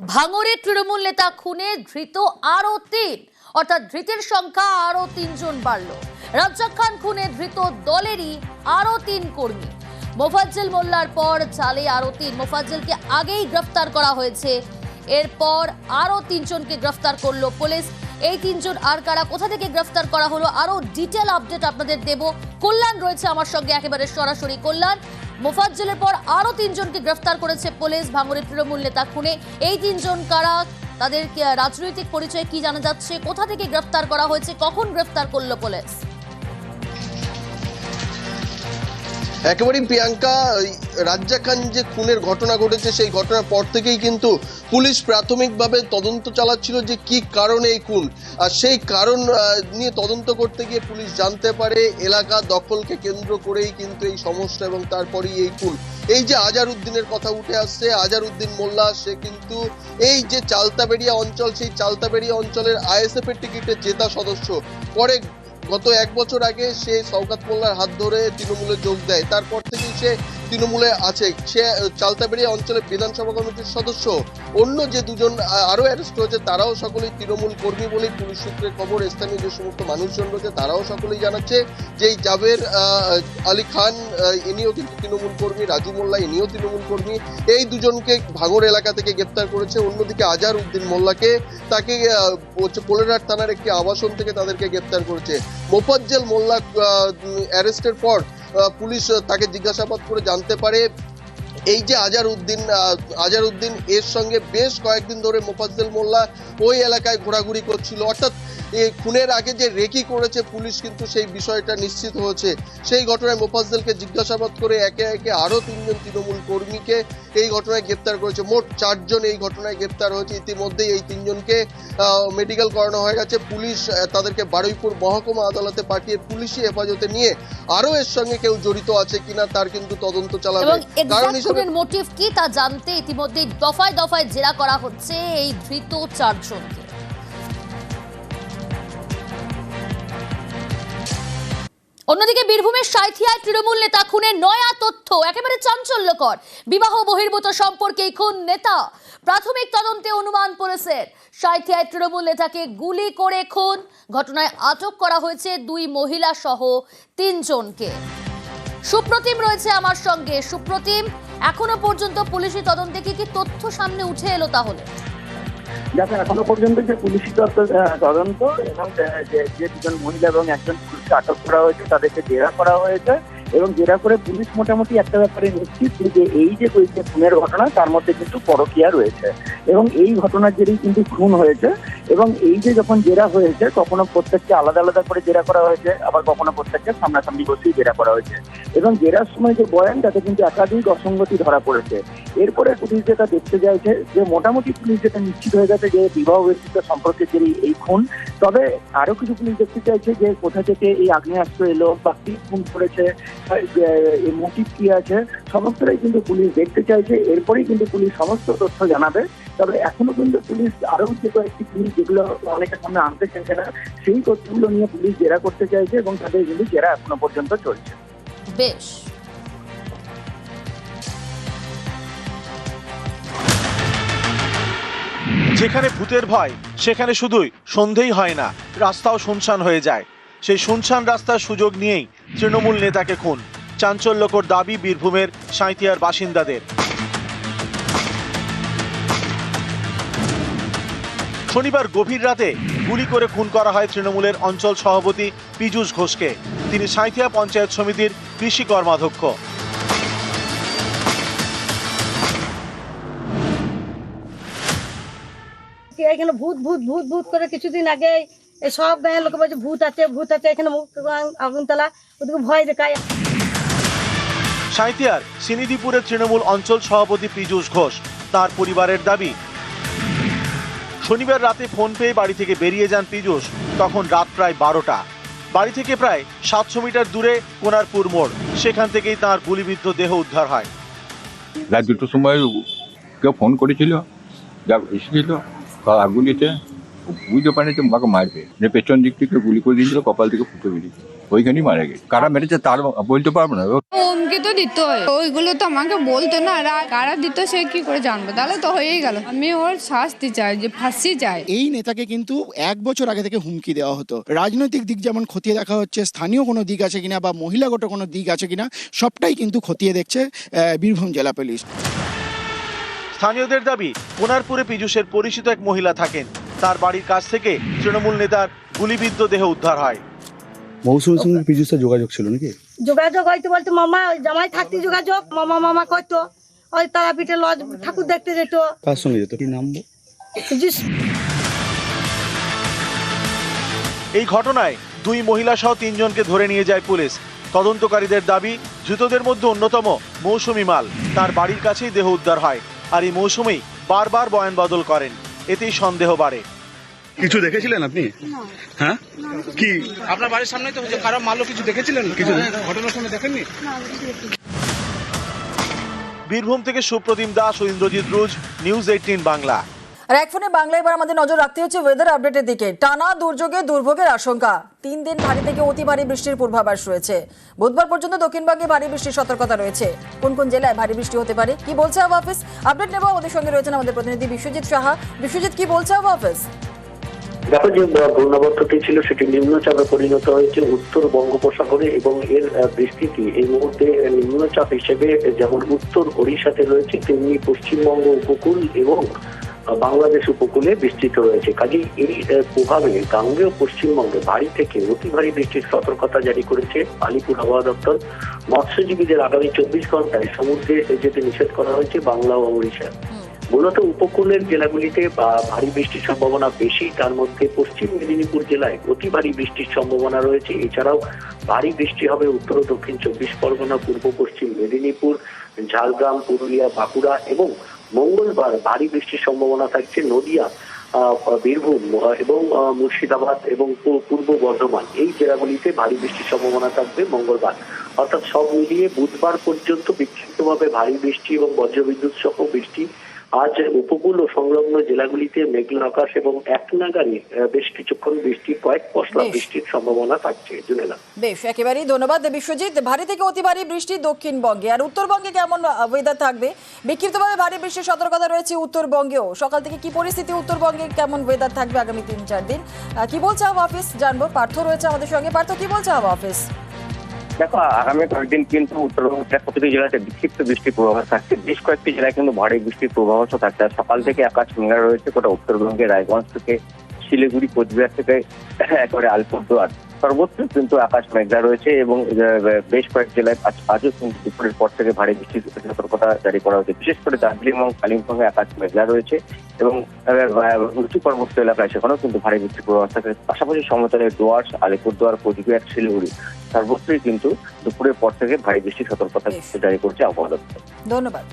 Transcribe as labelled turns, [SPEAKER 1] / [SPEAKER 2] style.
[SPEAKER 1] ভাঙড়ে তৃণমূল নেতা খুনে, ধৃত আরও তিন। অর্থাৎ ধৃতের সংখ্যা আরও তিনজন বাড়ল। রাজ্জাক খান খুনে, ধৃত দলেরই আরও তিন কর্মী। মোফাজ্জেল মোল্লার পর জালে আরও তিন। মোফাজ্জেলকে আগেই গ্রেফতার করা হয়েছে। এরপর আরও তিনজনকে গ্রেফতার করল পুলিশ। এই তিনজন আর কারা, কোথা থেকে গ্রেফতার করা হলো, আরও ডিটেল আপডেট আপনাদের দেব। কল্যাণ রয়েছে আমার সঙ্গে একেবারে সরাসরি। কল্যাণ মোফাজ্জলের পর আরও তিনজনকে গ্রেফতার করেছে পুলিশ। ভাঙড়ের তৃণমূল নেতা খুনে। এই তিনজন কারা, তাদের রাজনৈতিক পরিচয় কি জানা যাচ্ছে? কোথা থেকে গ্রেফতার করা হয়েছে? কখন গ্রেফতার করল পুলিশ?
[SPEAKER 2] একেবারেই প্রিয়াঙ্কা ওই রাজ্জাক খান যে খুনের ঘটনা ঘটেছে, সেই ঘটনার পর থেকেই কিন্তু পুলিশ প্রাথমিকভাবে তদন্ত চালাচ্ছিল যে কি কারণে এই খুন। আর সেই কারণ নিয়ে তদন্ত করতে গিয়ে পুলিশ জানতে পারে, এলাকা দখলকে কেন্দ্র করেই কিন্তু এই সমস্যা এবং তারপরেই এই খুন। এই যে আজার উদ্দিনের কথা উঠে আসছে আজার উদ্দিন মোল্লা, সে কিন্তু এই যে চালতাবেড়িয়া অঞ্চল, সেই চালতাবেড়িয়া অঞ্চলের আইএসএফ এর জেতা সদস্য। পরে গত এক বছর আগে সে সৌগাত মোল্লার হাত ধরে তৃণমূলে যোগ দেয়। তারপর থেকেই সে তৃণমূলে আছে। সে চালতাবেড়িয়া অঞ্চলের বিধানসভা কমিটির সদস্য। অন্য যে দুজন আ- আরও অ্যারেস্ট হয়েছে, তারাও সকলেই তৃণমূল কর্মী বলেই পুলিশ সূত্রে খবর, স্থানীয় যে সমস্ত মানুষজন রয়েছে, তারাও সকলেই জানাচ্ছে যে এই জাবের আলী খান ইনিও কিন্তু তৃণমূল কর্মী, রাজু মোল্লা ইনিও তৃণমূল কর্মী। এই দুজনকে ভাঙড় এলাকা থেকে গ্রেপ্তার করেছে। অন্যদিকে আজার উদ্দিন মোল্লাকে তাকে হচ্ছে কোলেরার থানার একটি আবাসন থেকে তাদেরকে গ্রেপ্তার করেছে। মোফাজ্জেল মোল্লা অ্যারেস্টের পর পুলিশ তাকে জিজ্ঞাসাবাদ করে জানতে পারে। এই যে আজার উদ্দিন আজার উদ্দিন এর সঙ্গে বেশ কয়েকদিন ধরে মোফাজ্জল মোল্লা ওই এলাকায় ঘোরাঘুরি করছিল। অর্থাৎ এই খুনের আগে যে রেকি করেছে পুলিশ কিন্তু সেই বিষয়টা নিশ্চিত হয়েছে। সেই ঘটনায় মোফাজ্জলকে জিজ্ঞাসাবাদ করে একে একে আরও তিনজন তৃণমূল কর্মীকে এই ঘটনায় গ্রেপ্তার করেছে। মোট চারজন এই ঘটনায় গ্রেপ্তার হয়েছে। ইতিমধ্যেই এই তিনজনকে মেডিকেল করানো হয়ে গেছে। পুলিশ তাদেরকে বারুইপুর মহকুমা আদালতে পাঠিয়ে পুলিশি হেফাজতে নিয়ে আরও এর সঙ্গে কেউ জড়িত আছে কিনা তার কিন্তু তদন্ত চালাবে। কারণ হিসেবে
[SPEAKER 1] মোটিভ কি তা জানতে ইতিমধ্যেই দফায় দফায় জেরা করা হচ্ছে এই ধৃত চারজনকে। অন্যদিকে বীরভূমের সাঁথিয়ায় তৃণমূল নেতা খুনের নয়া তথ্য, একেবারে চাঞ্চল্যকর। বিবাহ বহির্ভূত সম্পর্কে খুন নেতা। প্রাথমিক তদন্তে অনুমান পুলিশের সাঁথিয়ায় তৃণমূল নেতাকে গুলি করে খুন। ঘটনায় আটক করা হয়েছে দুই মহিলা সহ তিনজনকে। সুপ্রতিম রয়েছে আমার সঙ্গে। সুপ্রতিম, এখনও পর্যন্ত পুলিশি তদন্তে কি কি তথ্য সামনে উঠে এলো তাহলে?
[SPEAKER 3] দেখো এখনও পর্যন্ত যে পুলিশি তদন্ত এবং যে দুজন মহিলা এবং একজন আটক করা হয়েছে তাদেরকে জেরা করা হয়েছে। এবং জেরা করে পুলিশ মোটামুটি একটা ব্যাপারে নিশ্চিত যে এই যে যে খুনের ঘটনা, তার মধ্যে কিন্তু পরকিয়া রয়েছে। এবং এই ঘটনার জেরেই কিন্তু খুন হয়েছে। এবং এই যে যখন জেরা হয়েছে, কখনো প্রত্যেককে আলাদা আলাদা করে জেরা করা হয়েছে, আবার কখনো প্রত্যেককে সামনাসামনি বসেই জেরা করা হয়েছে। এবং জেরার সময় যে বয়ান, তাতে কিন্তু একাধিক অসঙ্গতি ধরা পড়েছে। এরপরে পুলিশ যেটা দেখতে চাইছে যে মোটামুটি পুলিশ যেটা নিশ্চিত হয়ে গেছে যে বিবাহ ব্যক্তিত্ব সম্পর্কে যে এই- খুন। তবে আরও কিছু পুলিশ দেখতে চাইছে যে কোথা থেকে এই আগ্নেয়াস্ত্র এলো বা কি খুন করেছে মোটিভ কি আছে সমস্তটাই কিন্তু পুলিশ দেখতে চাইছে এরপরেই কিন্তু পুলিশ সমস্ত তথ্য জানাবে। তবে এখনও কিন্তু পুলিশ আরও যে কয়েকটি পুলিশ যেগুলো অনেকের সামনে আনতে চাইছে না সেই তথ্যগুলো নিয়ে পুলিশ জেরা করতে চাইছে এবং তাদের কিন্তু জেরা এখনও পর্যন্ত চলছে।
[SPEAKER 1] বেশ।
[SPEAKER 4] যেখানে ভূতের ভয় সেখানে শুধুই সন্ধেই হয় না রাস্তাও শুনশান হয়ে যায়। সেই শুনশান রাস্তার সুযোগ নিয়েই তৃণমূল নেতাকে খুন। চাঞ্চল্যকর দাবি বীরভূমের সাঁইতিয়ার বাসিন্দাদের। শনিবার গভীর রাতে গুলি করে খুন করা হয় তৃণমূলের অঞ্চল সভাপতি পীযূষ ঘোষকে। তিনি সাঁইথিয়া পঞ্চায়েত সমিতির কৃষি কর্মাধ্যক্ষ।
[SPEAKER 5] এখানে ভূত ভূত ভূত ভূত করে কিছুদিন আগে এই সব গায়ের লোকে বলছে ভূত আছে ভূত আছে এখানে আগুনতলা ওদিকে ভয় দেখায়।
[SPEAKER 4] সাঁইতিয়ার সিনিদিপুরের তৃণমূল অঞ্চল সভাপতি পীযূষ ঘোষ তার পরিবারের দাবি। শনিবার রাতে ফোন পেয়ে বাড়ি থেকে বেরিয়ে যান পীযূষ তখন রাত প্রায় বারোটা। বাড়ি থেকে প্রায় সাতশো মিটার দূরে কোনারপুর মোড় সেখান থেকেই তার গুলিবিদ্ধ দেহ উদ্ধার হয়।
[SPEAKER 6] রাত দুটোর সময় কেউ ফোন করেছিল যা এসেছিল তারা গুলিতে বুঝতে পারেনি যে মাকে মারবে। যে পেছন দিক থেকে গুলি করে দিয়েছিল কপাল থেকে ফুটে বেরিয়েছে ওইখানেই মারা গেছে। কারা মেরেছে তার বলতে পারব না। ও
[SPEAKER 7] হুমকি তো দিত ওইগুলো তো আমাকে বলতো না আর কারা দিত সে কি করে জানব? তাহলে তো হয়েই গেল। আমি ওর শাস্তি চাই যে ফাঁসি চাই।
[SPEAKER 8] এই নেতাকে কিন্তু এক বছর আগে থেকে হুমকি দেওয়া হতো। রাজনৈতিক দিক যেমন খতিয়ে দেখা হচ্ছে স্থানীয় কোনো দিক আছে কিনা বা মহিলাগত কোনো দিক আছে কিনা সবটাই কিন্তু খতিয়ে দেখছে আহ, বীরভূম জেলা পুলিশ।
[SPEAKER 4] স্থানীয়দের দাবি কোনারপুরে পীযুষের পরিচিত এক মহিলা থাকেন। তার বাড়ির কাছ থেকে তৃণমূল নেতার গুলিবিদ্ধ দেহ উদ্ধার হয়।
[SPEAKER 9] মৌসুমীর সঙ্গে পীযুষের যোগাযোগ ছিল নাকি?
[SPEAKER 5] যোগাযোগ হয়তো বলতো মামা ওই জামাই থাকতে যোগাযোগ মামা মামা করতো ওই তারাপীঠে লজ ঠাকুর দেখতে যেত।
[SPEAKER 9] কার সঙ্গে যেত? কি নাম
[SPEAKER 4] এই ঘটনায় দুই মহিলা সহ তিনজনকে ধরে নিয়ে যায় পুলিশ। তদন্তকারীদের দাবি ধৃতদের মধ্যে অন্যতম মৌসুমি মাল। তার বাড়ির কাছেই দেহ উদ্ধার হয়। আর এই মৌসুমি বারবার বয়ান বদল করেন। এতেই সন্দেহ বাড়ে।
[SPEAKER 9] কিছু দেখেছিলেন আপনি? হ্যাঁ? কি?
[SPEAKER 10] আপনার বাড়ির সামনেই তো খারাপ কারও মারলো কিছু দেখেছিলেন? কিছু ঘটনার সময় দেখেননি?
[SPEAKER 4] বীরভূম থেকে সুপ্রদীপ দাস ও ইন্দ্রজিৎ রুজ নিউজ এইটিন বাংলা।
[SPEAKER 11] আর এক ফোনে বাংলা এবার আমাদের নজর রাখতে হচ্ছে ওয়েদার আপডেটের দিকে। টানা দুর্যোগে দুর্ভোগের আশঙ্কা। তিন দিন ভারী থেকে অতি ভারী বৃষ্টির পূর্বাভাস রয়েছে। বুধবার পর্যন্ত দক্ষিণবঙ্গে ভারী বৃষ্টির সতর্কতা রয়েছে। কোন কোন জেলায় ভারী বৃষ্টি হতে পারে, কি বলছে আবহাওয়া অফিস আপডেট নেব আমাদের সঙ্গে রয়েছেন আমাদের প্রতিনিধি বিশ্বজিৎ সাহা। বিশ্বজিৎ, কি বলছে আবহাওয়া অফিস
[SPEAKER 12] দেখো যে ঘূর্ণাবর্তটি ছিল, সেটি নিম্নচাপে পরিণত হয়েছে উত্তর বঙ্গোপসাগরে এবং এর বিস্তৃতি। এই মুহূর্তে নিম্নচাপ হিসেবে, যেমন উত্তর ওড়িশাতে রয়েছে, তেমনি পশ্চিমবঙ্গ উপকূল এবং বাংলাদেশ উপকূলে বিস্তৃত রয়েছে। কাজেই এই প্রভাবে গাঙ্গেয় পশ্চিমবঙ্গে ভারী থেকে অতি ভারী বৃষ্টির সতর্কতা জারি করেছে আলিপুর আবহাওয়া দপ্তর। মৎস্যজীবীদের আগামী চব্বিশ ঘন্টায় সমুদ্রে যেতে নিষেধ করা হয়েছে বাংলা ও ওড়িশা মূলত উপকূলের জেলাগুলিতে বা- ভারী বৃষ্টির সম্ভাবনা বেশি, তার মধ্যে পশ্চিম মেদিনীপুর জেলায় অতি ভারী বৃষ্টির সম্ভাবনা রয়েছে। এছাড়াও ভারী বৃষ্টি হবে উত্তর ও দক্ষিণ চব্বিশ পরগনা, পূর্ব পশ্চিম মেদিনীপুর, ঝাড়গ্রাম, পুরুলিয়া, বাঁকুড়া এবং মঙ্গলবার ভারী বৃষ্টির সম্ভাবনা থাকছে নদিয়া বীরভূম এবং মুর্শিদাবাদ এবং পূর্ব বর্ধমান। এই জেলাগুলিতে ভারী বৃষ্টির সম্ভাবনা থাকবে মঙ্গলবার। অর্থাৎ সব মিলিয়ে বুধবার পর্যন্ত বিক্ষিপ্তভাবে ভারী বৃষ্টি এবং বজ্রবিদ্যুৎ সহ বৃষ্টি আজ উপকূল ও সংলগ্ন জেলাগুলিতে মেঘলা আকাশ এবং এক নাগারে বেশ কিছুক্ষণ বৃষ্টি কয়েক পশলা বৃষ্টির সম্ভাবনা থাকছে জুনেলা
[SPEAKER 11] বেশ একেবারেই ধন্যবাদ বিশ্বজিৎ। ভারী থেকে অতি ভারী বৃষ্টি দক্ষিণবঙ্গে। আর উত্তরবঙ্গে কেমন ওয়েদার থাকবে? বিক্ষিপ্তভাবে ভারী বৃষ্টির সতর্কতা রয়েছে উত্তরবঙ্গেও। সকাল থেকে কি পরিস্থিতি উত্তরবঙ্গে কেমন ওয়েদার থাকবে আগামী তিন চার দিন কি বলছে আবহাওয়া অফিস জানব। পার্থ রয়েছে আমাদের সঙ্গে। পার্থ কি বলছে আবহাওয়া অফিস
[SPEAKER 12] দেখো, আগামী কয়েকদিন কিন্তু উত্তরবঙ্গের প্রতিটি জেলাতে বিক্ষিপ্ত বৃষ্টির পূর্বাভাস থাকছে। বেশ কয়েকটি জেলায় কিন্তু ভারী বৃষ্টির পূর্বাভাসও থাকছে। আর সকাল থেকে আকাশ মেঘা রয়েছে, গোটা উত্তরবঙ্গে, রায়গঞ্জ থেকে শিলিগুড়ি, কোচবিহার থেকে একেবারে আলিপুরদুয়ার সর্বত্র কিন্তু আকাশ মেঘলা রয়েছে এবং বেশ কয়েক জেলায় আজ, আজও কিন্তু দুপুরের পর থেকে ভারী বৃষ্টির সতর্কতা জারি করা হয়েছে। বিশেষ করে দার্জিলিং এবং কালিম্পংয়ে আকাশ মেঘলা রয়েছে। এবং উঁচু পর্বত এলাকায় সেখানেও কিন্তু ভারী বৃষ্টির পূর্বাভাস থাকে পাশাপাশি সমতলের ডুয়ার্স আলিপুরদুয়ার কোচবিহার শিলিগুড়ি সর্বত্রই কিন্তু দুপুরের পর থেকে ভারী বৃষ্টির সতর্কতা। জারি করছে আবহাওয়া দপ্তর
[SPEAKER 11] ধন্যবাদ